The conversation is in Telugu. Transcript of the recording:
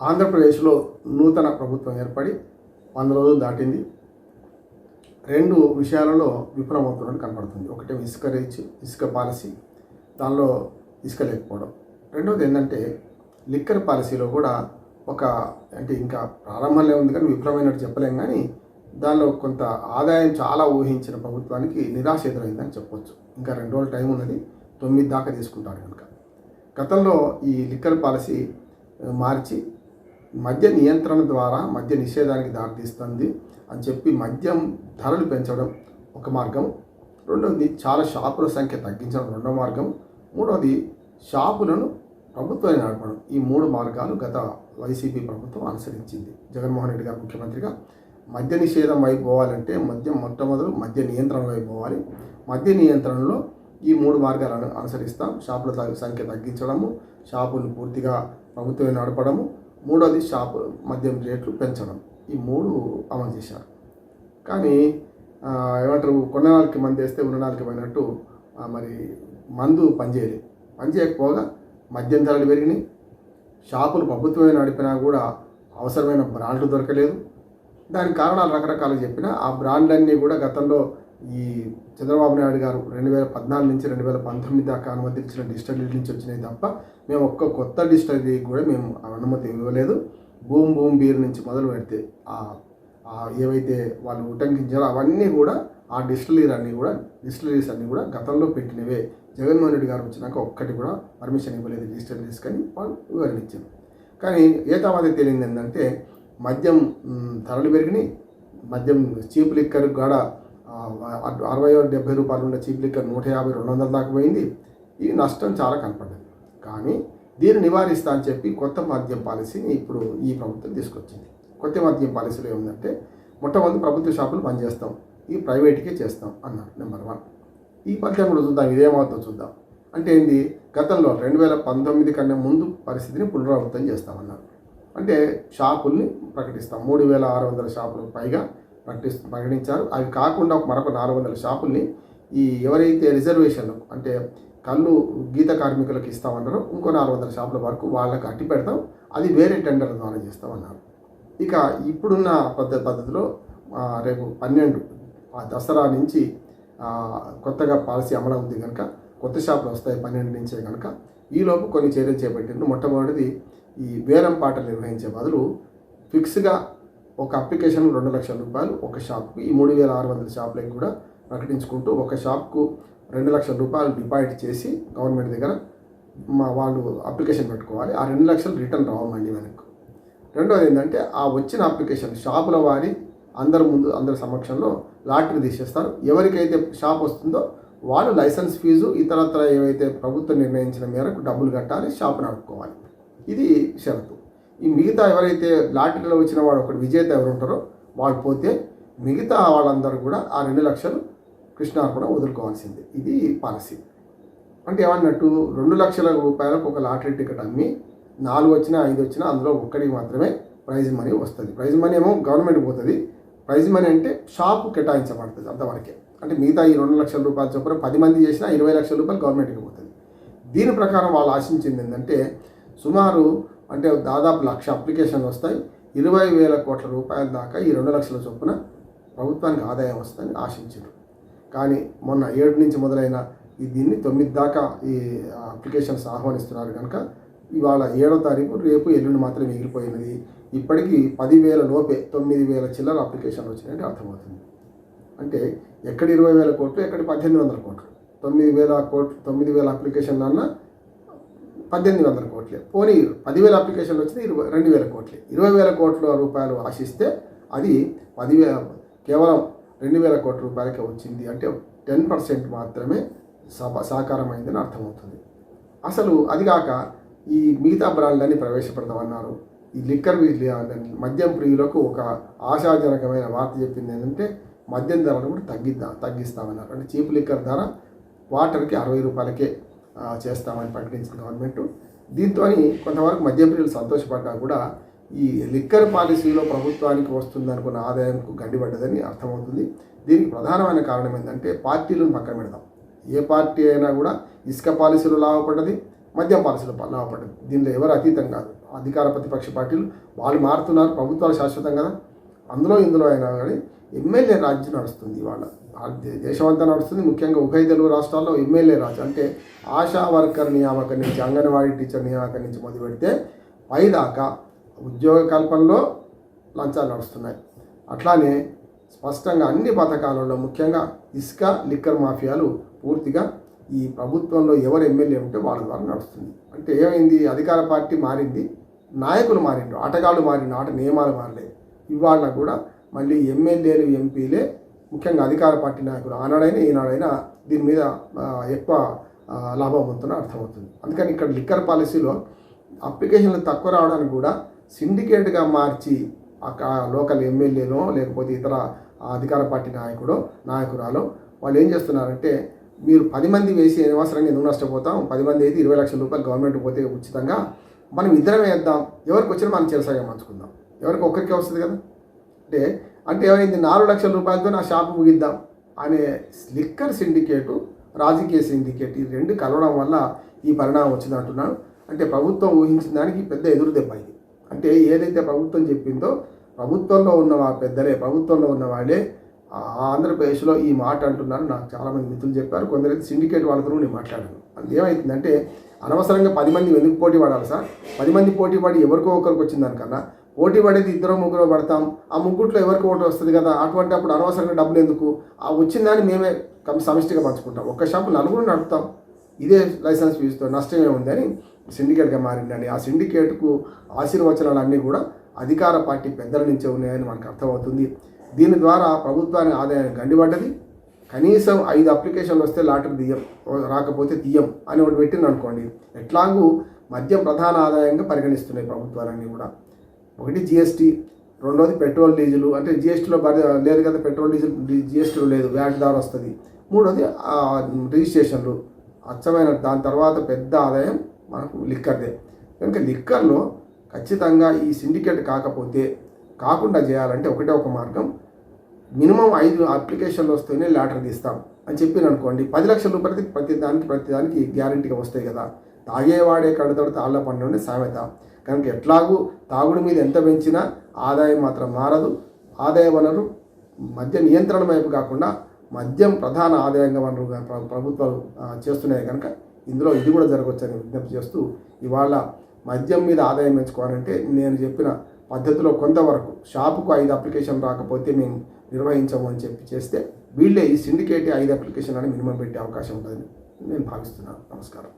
ఆంధ్రప్రదేశ్లో నూతన ప్రభుత్వం ఏర్పడి వంద రోజులు దాటింది. రెండు విషయాలలో విఫలమవుతున్నట్టు కనపడుతుంది ఒకటి ఇసుక రీచ్ ఇసుక పాలసీ దానిలో ఇసుక లేకపోవడం. రెండవది ఏంటంటే లిక్కర్ పాలసీలో కూడా ఒక అంటే ఇంకా ప్రారంభంలో ఉంది కానీ విఫలమైనట్టు చెప్పలేం కానీ దానిలో కొంత ఆదాయం చాలా ఊహించిన ప్రభుత్వానికి నిరాశ ఎదురైందని చెప్పొచ్చు. ఇంకా రెండు రోజుల టైం ఉన్నది తొమ్మిది దాకా తీసుకుంటారు కనుక. గతంలో ఈ లిక్కర్ పాలసీ మార్చి మద్య నియంత్రణ ద్వారా మద్య నిషేధానికి దారితీస్తుంది అని చెప్పి మద్యం ధరలు పెంచడం ఒక మార్గం. రెండవది చాలా షాపుల సంఖ్య తగ్గించడం రెండో మార్గం. మూడవది షాపులను ప్రభుత్వాన్ని నడపడం. ఈ మూడు మార్గాలు గత వైసీపీ ప్రభుత్వం అనుసరించింది. జగన్మోహన్ రెడ్డి గారు ముఖ్యమంత్రిగా మద్య నిషేధం వైపు పోవాలంటే మద్యం మొట్టమొదలు మద్య నియంత్రణ వైపు పోవాలి. మద్య నియంత్రణలో ఈ మూడు మార్గాలను అనుసరిస్తాం. షాపుల సంఖ్య తగ్గించడము షాపులు పూర్తిగా ప్రభుత్వం నడపడము మూడోది షాపు మద్యం రేట్లు పెంచడం. ఈ మూడు అమలు చేశారు. కానీ ఏమంటారు కొన్ననాళ్ళకి మంది వేస్తే ఉన్ననాళ్ళకి పోయినట్టు మరి మందు పనిచేయలేదు. పనిచేయకపోగా మద్యం ధరలు పెరిగినాయి. షాపులు ప్రభుత్వమే నడిపినా కూడా అవసరమైన బ్రాండ్లు దొరకలేదు. దానికి కారణాలు రకరకాలు చెప్పినా ఆ బ్రాండ్లన్నీ కూడా గతంలో ఈ చంద్రబాబు నాయుడు గారు రెండు వేల పద్నాలుగు నుంచి రెండు వేల పంతొమ్మిది దాకా అనుమతించిన డిస్టరీ నుంచి వచ్చినాయి తప్ప మేము ఒక్క కొత్త డిస్టరీ కూడా మేము అనుమతి ఇవ్వలేదు. భూమి భూమి బీర్ నుంచి మొదలు పెడితే ఏవైతే వాళ్ళు ఉటంకించారో అవన్నీ కూడా ఆ డిస్టిలరీస్ అన్నీ కూడా డిస్టిలరీస్ అన్నీ కూడా గతంలో పెట్టినవే. జగన్మోహన్ రెడ్డి గారు వచ్చినాక ఒక్కటి కూడా పర్మిషన్ ఇవ్వలేదు డిస్టిలరీస్ కానీ వాళ్ళు వివరించారు. కానీ ఏ తర్వాత తేలింది ఏంటంటే మద్యం ధరలు పెరిగినాయి. మద్యం చీప్ లిక్కర్ కూడా అరవై డెబ్బై రూపాయలు ఉన్న చీప్ లిక్కర్ నూట యాభై రెండు వందల దాకా పోయింది. ఈ నష్టం చాలా కనపడ్డది. కానీ దీన్ని నివారిస్తా అని చెప్పి కొత్త మద్యం పాలసీని ఇప్పుడు ఈ ప్రభుత్వం తీసుకొచ్చింది. కొత్త మద్యం పాలసీలో ఏముందంటే మొట్టమొదటి ప్రభుత్వ షాపులు బంద్ చేస్తాం. ఈ ప్రైవేట్కే చేస్తాం అన్నారు నెంబర్ వన్. ఈ పద్యం కూడా చూద్దాం ఇదేమవుతుందో చూద్దాం. అంటే ఏంది? గతంలో రెండు వేల పంతొమ్మిది కన్నా ముందు పరిస్థితిని పునరావృతం చేస్తామన్నారు. అంటే షాపుల్ని ప్రకటిస్తాం. మూడు వేల ఆరు వందల షాపులకు పైగా ప్రకటి ప్రకటించారు. అవి కాకుండా మరొక నాలుగు వందల షాపుల్ని ఈ ఎవరైతే రిజర్వేషన్లకు అంటే కళ్ళు గీత కార్మికులకు ఇస్తామన్నారో ఇంకో నాలుగు వందల షాపుల వరకు వాళ్ళకి అట్టి పెడతాం. అది వేరే టెండర్ల ద్వారా చేస్తామన్నారు. ఇక ఇప్పుడున్న పద్ధ పద్ధతిలో రేపు పన్నెండు దసరా నుంచి కొత్తగా పాలసీ అమలవుతుంది కనుక కొత్త షాపులు వస్తాయి పన్నెండు నుంచే కనుక ఈలోపు కొన్ని చర్యలు చేపట్టిండ్రు. మొట్టమొదటిది ఈ వేలం పాటలు నిర్వహించే బదులు ఫిక్స్గా ఒక అప్లికేషన్ రెండు లక్షల రూపాయలు ఒక షాప్కి ఈ మూడు వేల ఆరు వందల షాపులకు కూడా ప్రకటించుకుంటూ ఒక షాప్కు రెండు లక్షల రూపాయలు డిపాజిట్ చేసి గవర్నమెంట్ దగ్గర మా వాళ్ళు అప్లికేషన్ పెట్టుకోవాలి. ఆ రెండు లక్షలు రిటర్న్ రావమండి మళ్ళీ రెండోది ఏంటంటే ఆ వచ్చిన అప్లికేషన్ షాపుల వారి అందరి ముందు అందరి సమక్షంలో లాటరీ తీసేస్తారు. ఎవరికైతే షాప్ వస్తుందో వాళ్ళు లైసెన్స్ ఫీజు ఇతరత్ర ఏవైతే ప్రభుత్వం నిర్ణయించిన మేరకు డబ్బులు కట్టాలి షాప్ నడుపుకోవాలి ఇది షరతు. ఈ మిగతా ఎవరైతే లాటరీలో వచ్చిన వాడు ఒకటి విజేత ఎవరు ఉంటారో వాళ్ళు పోతే మిగతా వాళ్ళందరూ కూడా ఆ రెండు లక్షలు కృష్ణార్పణ వదులుకోవాల్సిందే. ఇది పాలసీ. అంటే ఏమన్నట్టు రెండు లక్షల రూపాయలకు ఒక లాటరీ టికెట్ అమ్మి నాలుగు వచ్చినా ఐదు వచ్చినా అందులో ఒక్కడికి మాత్రమే ప్రైజ్ మనీ వస్తుంది. ప్రైజ్ మనీ ఏమో గవర్నమెంట్ పోతుంది. ప్రైజ్ మనీ అంటే షాపు కేటాయించబడుతుంది అంతవరకే. అంటే మిగతా ఈ రెండు లక్షల రూపాయల చొప్పున పది మంది చేసినా ఇరవై లక్షల రూపాయలు గవర్నమెంట్కి పోతుంది. దీని ప్రకారం వాళ్ళు ఆశించింది ఏంటంటే సుమారు అంటే దాదాపు లక్ష అప్లికేషన్లు వస్తాయి. ఇరవై వేల కోట్ల రూపాయల దాకా ఈ రెండు లక్షల చొప్పున ప్రభుత్వానికి ఆదాయం వస్తుందని ఆశించారు కానీ మొన్న ఏడు నుంచి మొదలైన ఈ దీన్ని తొమ్మిది దాకా ఈ అప్లికేషన్స్ ఆహ్వానిస్తున్నారు కనుక ఇవాళ ఏడో తారీఖు రేపు ఎల్లుండి మాత్రమే మిగిలిపోయినది. ఇప్పటికీ పదివేల లోపే తొమ్మిది వేల చిల్లర అప్లికేషన్లు వచ్చినాయంటే అర్థమవుతుంది. అంటే ఎక్కడ ఇరవై వేల కోట్లు ఎక్కడ పద్దెనిమిది వందల కోట్లు. తొమ్మిది వేల కోట్లు తొమ్మిది వేల అప్లికేషన్లన్నా పద్దెనిమిది వందల కోట్లే. పోనీ పదివేల అప్లికేషన్లు వచ్చింది ఇరవై రెండు వేల కోట్లే. ఇరవై వేల కోట్ల రూపాయలు ఆశిస్తే అది పదివేల కేవలం రెండు వేల కోట్ల రూపాయలకే వచ్చింది అంటే టెన్ పర్సెంట్ మాత్రమే సప సాకారమైందని అర్థమవుతుంది. అసలు అది కాక ఈ మిగతా బ్రాండ్లన్నీ ప్రవేశపెడదామన్నారు. ఈ లిక్కర్ మద్యం ప్రియులకు ఒక ఆశాజనకమైన వార్త చెప్పింది ఏంటంటే మద్యం ధరలు కూడా తగ్గిద్దాం తగ్గిస్తామన్నారు. అంటే చీప్ లిక్కర్ ధర వాటర్కి అరవై రూపాయలకే చేస్తామని ప్రకటించింది గవర్నమెంట్. దీంతో కొంతవరకు మద్యప్రియులు సంతోషపడ్డా కూడా ఈ లిక్కర్ పాలసీలో ప్రభుత్వానికి వస్తుందనుకున్న ఆదాయంకు గండిపడ్డదని అర్థమవుతుంది. దీనికి ప్రధానమైన కారణం ఏంటంటే పార్టీలను పక్కన పెడదాం. ఏ పార్టీ అయినా కూడా ఇసుక పాలసీలో లాభపడ్డది మద్యం పాలసీలో లాభపడ్డది. దీనిలో ఎవరు అతీతం కాదు. అధికార ప్రతిపక్ష పార్టీలు వాళ్ళు మారుతున్నారు ప్రభుత్వాలు శాశ్వతం కదా. అందులో ఇందులో అయినా కానీ ఎమ్మెల్యే రాజ్యం నడుస్తుంది ఇవాళ. ఆ దేశమంతా నడుస్తుంది. ముఖ్యంగా ఉభయ తెలుగు రాష్ట్రాల్లో ఎమ్మెల్యే రాజు అంటే ఆశా వర్కర్ నియామకం నుంచి అంగన్వాడీ టీచర్ నియామకం నుంచి మొదలు పెడితే పైదాకా ఉద్యోగ కల్పనలో లంచాలు నడుస్తున్నాయి. అట్లానే స్పష్టంగా అన్ని పథకాలలో ముఖ్యంగా ఇసుక లిక్కర్ మాఫియాలు పూర్తిగా ఈ ప్రభుత్వంలో ఎవరు ఎమ్మెల్యే ఉంటే వాళ్ళ ద్వారా నడుస్తుంది. అంటే ఏమైంది? అధికార పార్టీ మారింది. నాయకులు మారిండు ఆటగాళ్ళు మారిండు ఆట నియమాలు మారలేదు. ఇవాళ కూడా మళ్ళీ ఎమ్మెల్యేలు ఎంపీలే ముఖ్యంగా అధికార పార్టీ నాయకులు ఆనాడైనా ఈనాడైనా దీని మీద ఎక్కువ లాభం పొందుతున్న అర్థమవుతుంది. అందుకని ఇక్కడ లిక్కర్ పాలసీలో అప్లికేషన్లు తక్కువ రావడానికి కూడా సిండికేట్గా మార్చి అక్కడ లోకల్ ఎమ్మెల్యేనో లేకపోతే ఇతర అధికార పార్టీ నాయకుడో నాయకురాలు వాళ్ళు ఏం చేస్తున్నారంటే మీరు పది మంది వేసి అనవసరంగా ఎందుకు నష్టపోతాం? పది మంది అయితే ఇరవై లక్షల రూపాయలు గవర్నమెంట్ పోతే ఉచితంగా మనం ఇద్దరం వేద్దాం. ఎవరికి వచ్చినా మనం చేసాగా మంచుకుందాం ఎవరికి ఒక్కరికే వస్తుంది కదా? అంటే అంటే ఏమైంది? నాలుగు లక్షల రూపాయలతో నా షాపు ముగిద్దాం అనే స్లిక్కర్ సిండికేటు రాజకీయ సిండికేట్ ఈ రెండు కలవడం వల్ల ఈ పరిణామం వచ్చింది అంటున్నాను అంటే ప్రభుత్వం ఊహించిన దానికి పెద్ద ఎదురు దెబ్బ ఇది. అంటే ఏదైతే ప్రభుత్వం చెప్పిందో ప్రభుత్వంలో ఉన్న వా పెద్దలే ప్రభుత్వంలో ఉన్న వాళ్ళే ఆంధ్రప్రదేశ్లో ఈ మాట అంటున్నారు. నాకు చాలామంది మిత్రులు చెప్పారు. కొందరైతే సిండికేట్ వాళ్ళతో నేను మాట్లాడాను. అది ఏమవుతుందంటే అనవసరంగా పది మంది ఎందుకు పోటీ పడాలి సార్? పది మంది పోటీ పడి ఎవరికో ఒకరికి వచ్చిన దానికన్నా పోటీ పడేది ఇద్దరు ముగ్గురు పడతాం. ఆ ముగ్గుట్లో ఎవరికి ఓటు వస్తుంది కదా? అటువంటి అప్పుడు అనవసరంగా డబ్బులు ఎందుకు? ఆ వచ్చిన దాన్ని మేమే సమిష్టిగా పంచుకుంటాం. ఒక్క షాపు నలుగురు నడుపుతాం. ఇదే లైసెన్స్ ఫీజుతో నష్టమే ఉందని సిండికేట్గా మారిందండి. ఆ సిండికేట్కు ఆశీర్వచనాలు అన్నీ కూడా అధికార పార్టీ పెద్దల నుంచే ఉన్నాయని మనకు అర్థమవుతుంది. దీని ద్వారా ప్రభుత్వానికి ఆదాయం గండిపడ్డది. కనీసం ఐదు అప్లికేషన్లు వస్తే లాటరీ తీయం రాకపోతే తీయం అని ఒకటి పెట్టింది అనుకోండి ఎట్లాగూ మద్యం ప్రధాన ఆదాయంగా పరిగణిస్తున్నాయి ప్రభుత్వాలన్నీ కూడా. ఒకటి జిఎస్టీ రెండోది పెట్రోల్ డీజిల్. అంటే జిఎస్టీలో లేదు కదా పెట్రోల్ డీజిల్ జిఎస్టీలో లేదు వ్యాట్ ద్వారా వస్తుంది. మూడోది రిజిస్ట్రేషన్లు. అచ్చమైన దాని తర్వాత పెద్ద ఆదాయం మనకు లిక్కర్దే. కనుక లిక్కర్లో ఖచ్చితంగా ఈ సిండికేట్ కాకపోతే కాకుండా చేయాలంటే ఒకటే ఒక మార్గం. మినిమం ఐదు అప్లికేషన్లు వస్తేనే లాటర్ తీస్తాం. అని చెప్పిన అనుకోండి పది లక్షల రూపాయలకి ప్రతి దానికి ప్రతి దానికి గ్యారంటీగా వస్తాయి కదా. తాగేవాడే కడతాడు తాళ్ళ పండు సామెత కనుక ఎట్లాగూ తాగుడు మీద ఎంత పెంచినా ఆదాయం మాత్రం మారదు. ఆదాయ వనరు మద్య నియంత్రణ వైపు కాకుండా మద్యం ప్రధాన ఆదాయంగా వనరుగా ప్రభుత్వాలు చేస్తున్నాయి కనుక ఇందులో ఇది కూడా జరగవచ్చని విజ్ఞప్తి చేస్తూ ఇవాళ మద్యం మీద ఆదాయం పెంచుకోవాలంటే నేను చెప్పిన పద్ధతిలో కొంతవరకు షాపుకు ఐదు అప్లికేషన్ రాకపోతే మేము నిర్వహించము అని చెప్పి చేస్తే వీళ్ళే ఈ సిండికేట్ ఐదు అప్లికేషన్ అని మినిమం పెట్టే అవకాశం ఉంటుందని నేను భావిస్తున్నాను. నమస్కారం.